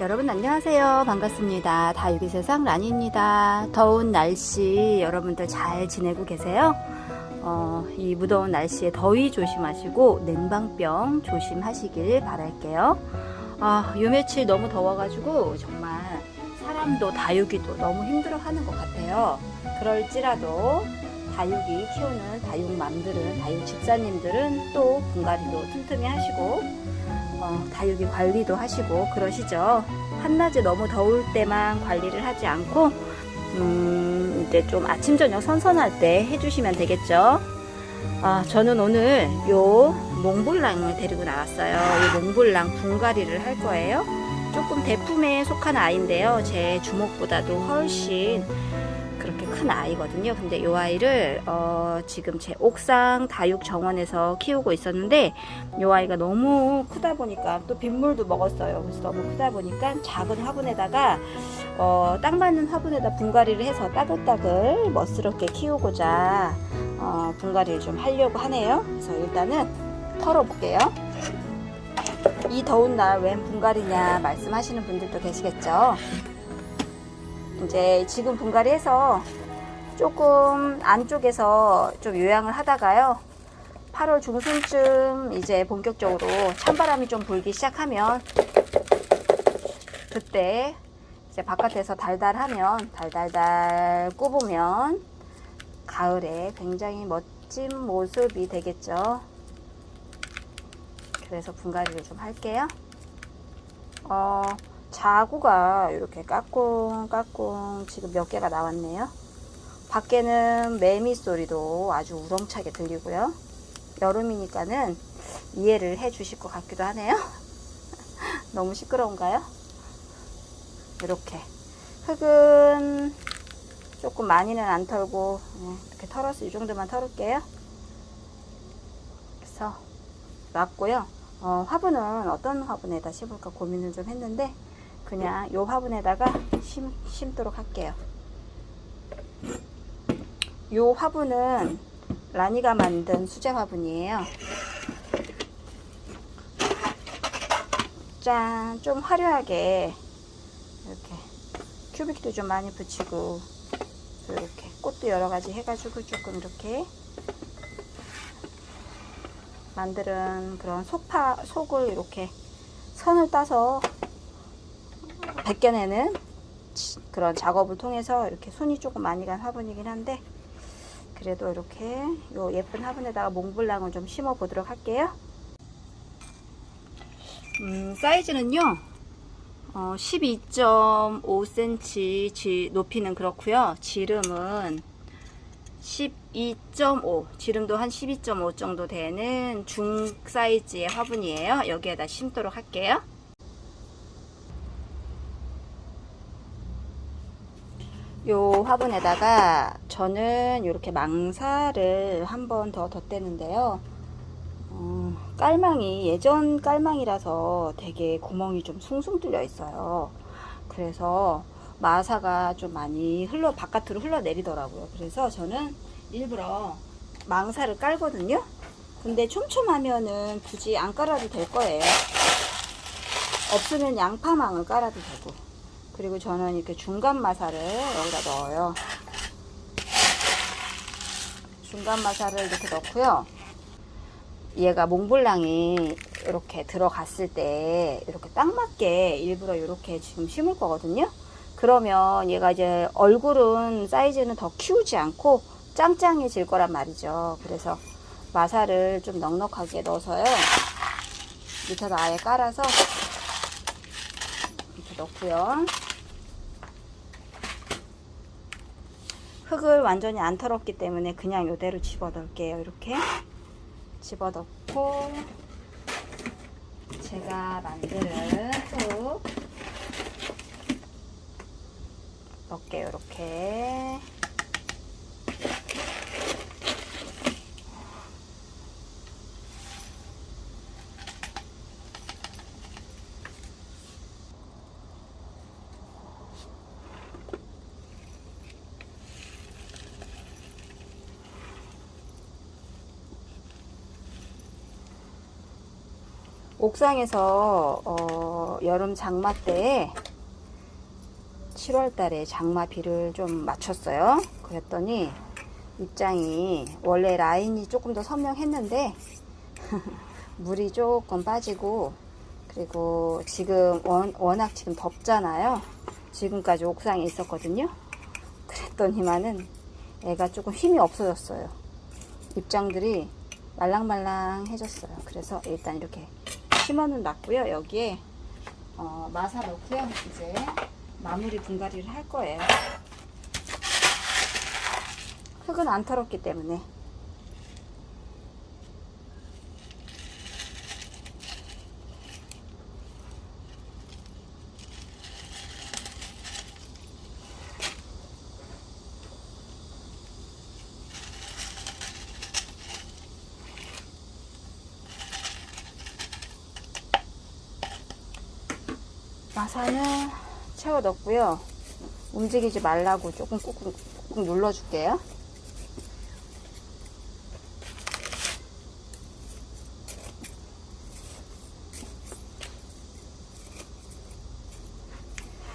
여러분 안녕하세요. 반갑습니다. 다육이 세상 라니입니다. 더운 날씨 여러분들 잘 지내고 계세요? 어, 이 무더운 날씨에 더위 조심하시고 냉방병 조심하시길 바랄게요. 아, 요 며칠 너무 더워가지고 정말 사람도 다육이도 너무 힘들어하는 것 같아요. 그럴지라도 다육이 키우는 다육맘들은 다육 집사님들은 또 분갈이도 틈틈이 하시고 어, 다육이 관리도 하시고 그러시죠. 한낮에 너무 더울 때만 관리를 하지 않고 음, 이제 좀 아침 저녁 선선할 때 해주시면 되겠죠. 아, 저는 오늘 요 몽블랑을 데리고 나왔어요. 이 몽블랑 분갈이를 할 거예요. 조금 대품에 속한 아이인데요. 제 주먹보다도 훨씬 큰 아이거든요. 근데 이 아이를 어, 지금 제 옥상 다육 정원에서 키우고 있었는데 이 아이가 너무 크다 보니까 또 빗물도 먹었어요. 그래서 너무 크다 보니까 작은 화분에다가 어, 딱 맞는 화분에다 분갈이를 해서 따글따글 멋스럽게 키우고자 어, 분갈이를 좀 하려고 하네요. 그래서 일단은 털어볼게요. 이 더운 날 웬 분갈이냐 말씀하시는 분들도 계시겠죠. 이제 지금 분갈이해서 조금 안쪽에서 좀 요양을 하다가요. 8월 중순쯤 이제 본격적으로 찬바람이 좀 불기 시작하면 그때 이제 바깥에서 달달하면 달달달 꼽으면 가을에 굉장히 멋진 모습이 되겠죠. 그래서 분갈이를 좀 할게요. 어, 자구가 이렇게 까꿍까꿍 지금 몇 개가 나왔네요. 밖에는 매미 소리도 아주 우렁차게 들리고요. 여름이니까는 이해를 해 주실 것 같기도 하네요. 너무 시끄러운가요? 이렇게 흙은 조금 많이는 안 털고 네, 이렇게 털어서 이 정도만 털을게요. 그래서 놨고요. 어, 화분은 어떤 화분에다 심을까 고민을 좀 했는데 그냥 요 화분에다가 심, 심도록 할게요. 요 화분은 라니가 만든 수제 화분이에요. 짠, 좀 화려하게 이렇게 큐빅도 좀 많이 붙이고 이렇게 꽃도 여러 가지 해가지고 조금 이렇게 만드는 그런 속파 속을 이렇게 선을 따서 벗겨내는 그런 작업을 통해서 이렇게 손이 조금 많이 간 화분이긴 한데 그래도 이렇게 요 예쁜 화분에다가 몽블랑을 좀 심어 보도록 할게요. 음, 사이즈는요. 어, 12.5cm 지, 높이는 그렇고요. 지름은 12.5 지름도 한 12.5 정도 되는 중 사이즈의 화분이에요. 여기에다 심도록 할게요. 요 화분에다가 저는 이렇게 망사를 한 번 더 덧대는데요. 어, 깔망이 예전 깔망이라서 되게 구멍이 좀 숭숭 뚫려 있어요. 그래서 마사가 좀 많이 흘러 바깥으로 흘러내리더라고요. 그래서 저는 일부러 망사를 깔거든요. 근데 촘촘하면은 굳이 안 깔아도 될 거예요. 없으면 양파망을 깔아도 되고. 그리고 저는 이렇게 중간 마사를 여기다 넣어요. 중간 마사를 이렇게 넣고요. 얘가 몽블랑이 이렇게 들어갔을 때 이렇게 딱 맞게 일부러 이렇게 지금 심을 거거든요. 그러면 얘가 이제 얼굴은 사이즈는 더 키우지 않고 짱짱해질 거란 말이죠. 그래서 마사를 좀 넉넉하게 넣어서요. 밑에다 아예 깔아서 넣고요. 흙을 완전히 안 털었기 때문에 그냥 이대로 집어 넣을게요. 이렇게 집어 넣고 제가 만드는 흙 넣을게요. 이렇게 옥상에서 어, 여름 장마 때에 7월 달에 장마 비를 좀 맞췄어요. 그랬더니 입장이 원래 라인이 조금 더 선명했는데 물이 조금 빠지고 그리고 지금 원, 워낙 지금 덥잖아요. 지금까지 옥상에 있었거든요. 그랬더니만은 애가 조금 힘이 없어졌어요. 입장들이 말랑말랑해졌어요. 그래서 일단 이렇게 심어는 놨고요. 여기에 어, 마사 넣고요. 이제 마무리 분갈이를 할 거예요. 흙은 안 털었기 때문에 마사는 채워 넣고요. 움직이지 말라고 조금 꾹꾹 눌러줄게요.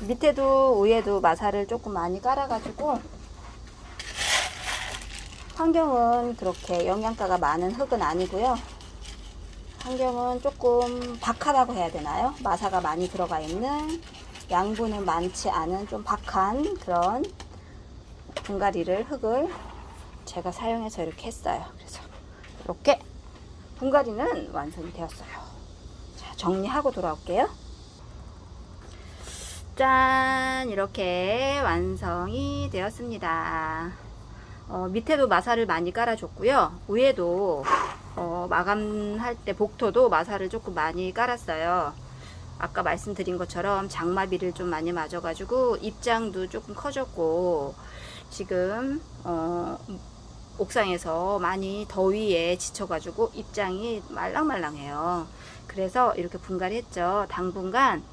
밑에도 위에도 마사를 조금 많이 깔아가지고 환경은 그렇게 영양가가 많은 흙은 아니고요. 환경은 조금 박하다고 해야 되나요? 마사가 많이 들어가 있는 양분은 많지 않은 좀 박한 그런 분갈이를 흙을 제가 사용해서 이렇게 했어요. 그래서 이렇게 분갈이는 완성이 되었어요. 자, 정리하고 돌아올게요. 짠! 이렇게 완성이 되었습니다. 어, 밑에도 마사를 많이 깔아줬고요. 위에도 어, 마감할 때 복토도 마사를 조금 많이 깔았어요. 아까 말씀드린 것처럼 장마비를 좀 많이 맞아가지고 입장도 조금 커졌고 지금 어, 옥상에서 많이 더위에 지쳐가지고 입장이 말랑말랑해요. 그래서 이렇게 분갈이 했죠. 당분간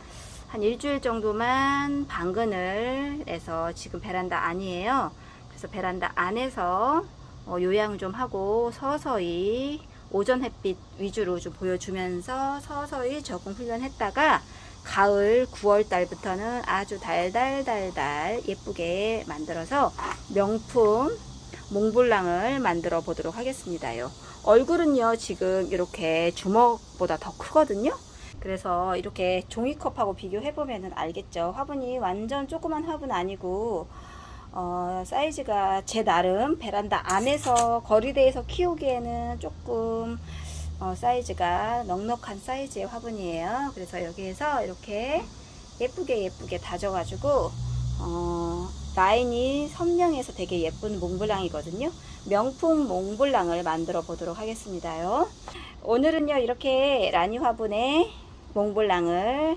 한 일주일 정도만 방근을 해서 지금 베란다 안이에요. 그래서 베란다 안에서 어, 요양을 좀 하고 서서히 오전 햇빛 위주로 좀 보여주면서 서서히 적응 훈련했다가 가을 9월 달부터는 아주 달달달달 예쁘게 만들어서 명품 몽블랑을 만들어 보도록 하겠습니다요. 얼굴은요 지금 이렇게 주먹보다 더 크거든요. 그래서 이렇게 종이컵하고 비교해 보면은 알겠죠. 화분이 완전 조그만 화분 아니고 어, 사이즈가 제 나름 베란다 안에서 거리대에서 키우기에는 조금 어, 사이즈가 넉넉한 사이즈의 화분이에요. 그래서 여기에서 이렇게 예쁘게 예쁘게 다져가지고 어, 라인이 선명해서 되게 예쁜 몽블랑이거든요. 명품 몽블랑을 만들어 보도록 하겠습니다요. 오늘은요 이렇게 라니 화분에 몽블랑을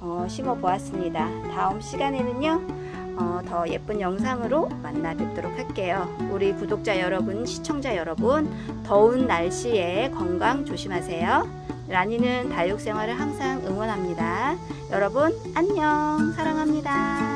어, 심어 보았습니다. 다음 시간에는요 어, 더 예쁜 영상으로 만나 뵙도록 할게요. 우리 구독자 여러분, 시청자 여러분, 더운 날씨에 건강 조심하세요. 라니는 다육 생활을 항상 응원합니다. 여러분, 안녕. 사랑합니다.